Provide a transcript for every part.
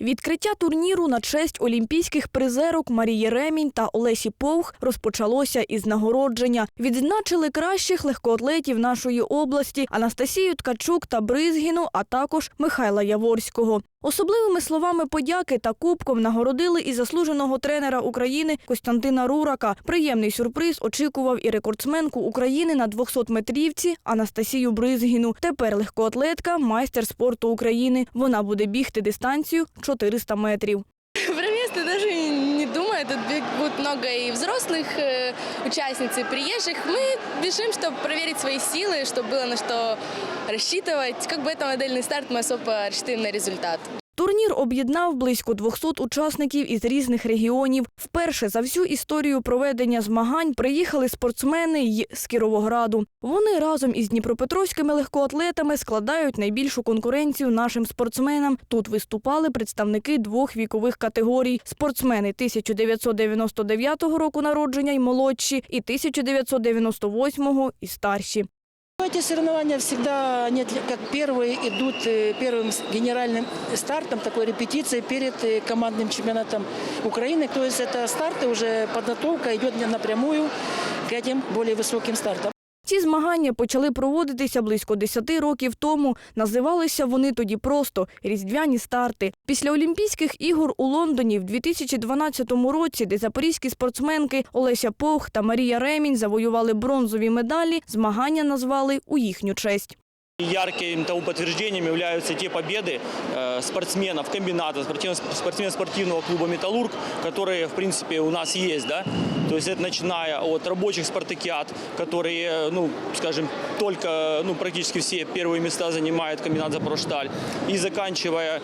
Відкриття турніру на честь олімпійських призерок Марії Ремінь та Олесі Повх розпочалося із нагородження. Відзначили кращих легкоатлетів нашої області Анастасію Ткачук та Бризгіну, а також Михайла Яворського. Особливими словами подяки та кубком нагородили і заслуженого тренера України Костянтина Рурака. Приємний сюрприз очікував і рекордсменку України на 200-метрівці Анастасію Бризгіну. Тепер легкоатлетка, майстер спорту України. Вона буде бігти дистанцію 400 метрів. Про место даже не думаю. Тут бегут много и взрослых э, участниц, и приезжих. Мы бежим, чтобы проверить свои силы, чтобы было на что рассчитывать. Как бы это модельный старт, мы особо рассчитываем на результат. Турнір об'єднав близько 200 учасників із різних регіонів. Вперше за всю історію проведення змагань приїхали спортсмени й з Кіровограду. Вони разом із дніпропетровськими легкоатлетами складають найбільшу конкуренцію нашим спортсменам. Тут виступали представники двох вікових категорій: спортсмени 1999 року народження й молодші, і 1998 і старші. Эти соревнования всегда нет, как первые идут э, первым генеральным стартом, такой репетицией перед э, командным чемпионатом Украины. То есть это старты, уже подготовка идет напрямую к этим более высоким стартам. Ці змагання почали проводитися близько 10 років тому. Називалися вони тоді просто різдвяні старти. Після Олімпійських ігор у Лондоні в 2012 році, де запорізькі спортсменки Олеся Пох та Марія Ремінь завоювали бронзові медалі, змагання назвали у їхню честь. Ярким тому подтверждением являются те победы э, спортсменов, комбината, спортивно- спортсменно-спортивного клуба «Металлург», которые, в принципе, у нас есть. Да? То есть это начиная от рабочих спартакиад, которые, э, ну, скажем, только, ну, практически все первые места занимает комбинат «Запорожсталь», и заканчивая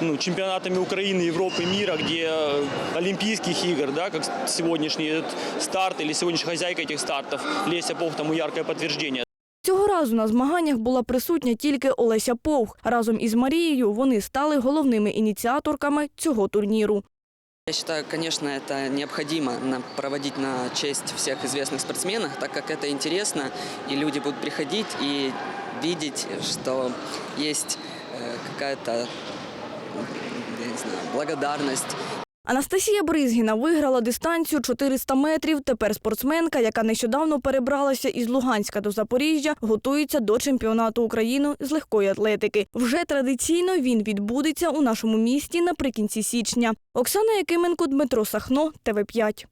ну, чемпионатами Украины, Европы, мира, где э, Олимпийских игр, да, как сегодняшний старт или сегодняшняя хозяйка этих стартов, Леся Пох, тому яркое подтверждение. Цього разу на змаганнях була присутня тільки Олеся Повх. Разом із Марією вони стали головними ініціаторками цього турніру. Я считаю, конечно, это необходимо на- проводить на честь всех известных спортсменов, так как это интересно, и люди будут приходить и видеть, что есть э, какая-то, м, я не знаю, благодарность Анастасія Бризгіна виграла дистанцію 400 метрів. Тепер спортсменка, яка нещодавно перебралася із Луганська до Запоріжжя, готується до чемпіонату України з легкої атлетики. Вже традиційно він відбудеться у нашому місті наприкінці січня. Оксана Якименко, Дмитро Сахно, ТВ 5